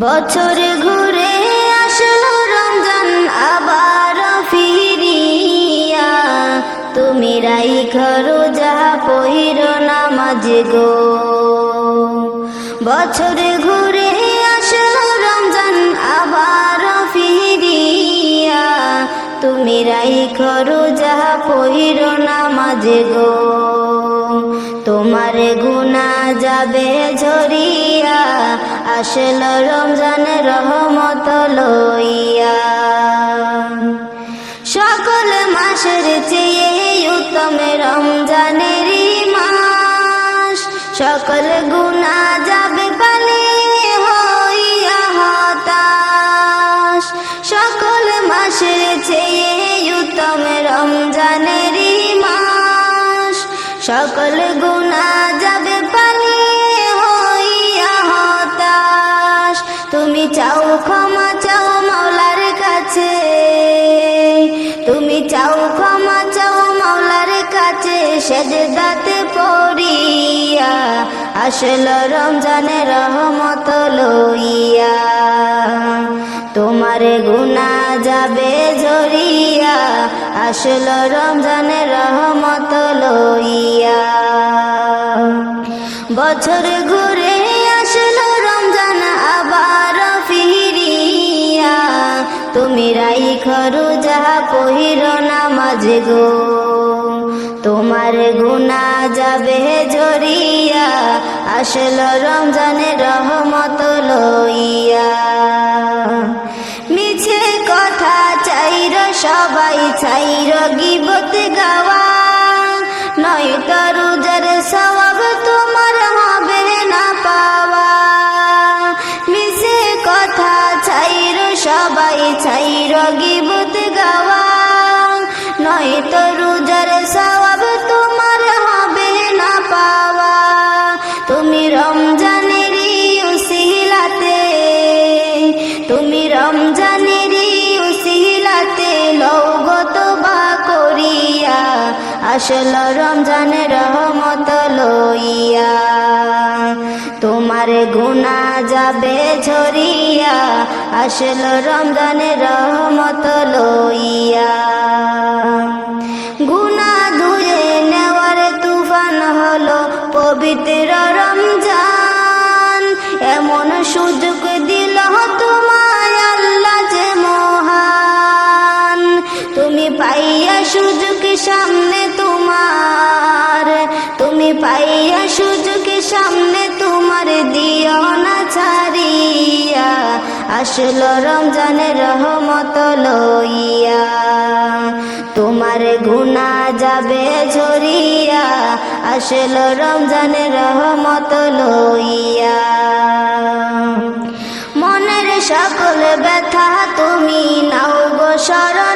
বছর ঘুরে আসলো রমজান, আবার ফিরিয়া। তুমি রাই খরো যাহা পহির নামাজ গো। বছর ঘুরে আসলো রমজান, আবার ফিরিয়া। তুমি রাই খরো যাহা পহির নামাজ গো। তোমার গুণা যাবে ঝরিয়া। আসল রমজান রহমত লইয়া। সকল মাসের চেয়ে উত্তম রমজানের মাস। সকল গুণা যাবে পালিয়ে হইয়া হতাশ। সকল মাসের চেয়ে উত্তম রমজানের মাস। সকল গুণা ক্ষমা চাও মাওলার কাছে। তুমি চাও, ক্ষমা চাও মাওলার কাছে। সেজদাতে পড়িয়া আসল রমজানের রহমত লইয়া। তোমার গুণা যাবে ঝরিয়া আসল রমজানের রহমত লইয়া। বছর ঘুরে তুমি রাই খরু, যাহা পহির মাঝে গো। তোমার গুণা যাবে জরিয়া আসল রমজানে রহমত লইয়া। মিছে কথা চাইর, সবাই চাইর গিবত গাওয়া সবাই চাইর গিবত গাওয়া। নয় তরুজার সবাব তোমার হবে না পাওয়া। তুমি রমজানেরই উসিলাতে, তুমি রমজানেরই উসিলাতে লৌগত বা করিয়া। আসল রমজানের রহমত লইয়া। তোমার গুণা যাবে ঝরিয়া, আসল রমজানের রহমত লইয়া। গুণা ধুয়ে নেওয়ার তুফান হলো পবিত্র রমজান। এমন সুযোগ দিল তোমায় আল্লাহ যে মহান। তুমি পাইয়া সুযোগ সামনে তোমার। তুমি পাইয়া সুযোগ সামনে তোমার ছাড়িয়া আসলো রমজানের রহমত লইয়া। তোমার গুণা যাবে ঝরিয়া। আসলো রমজানের রহমত লইয়া। মনের সকল ব্যথা তুমি নাও গো স্মরণ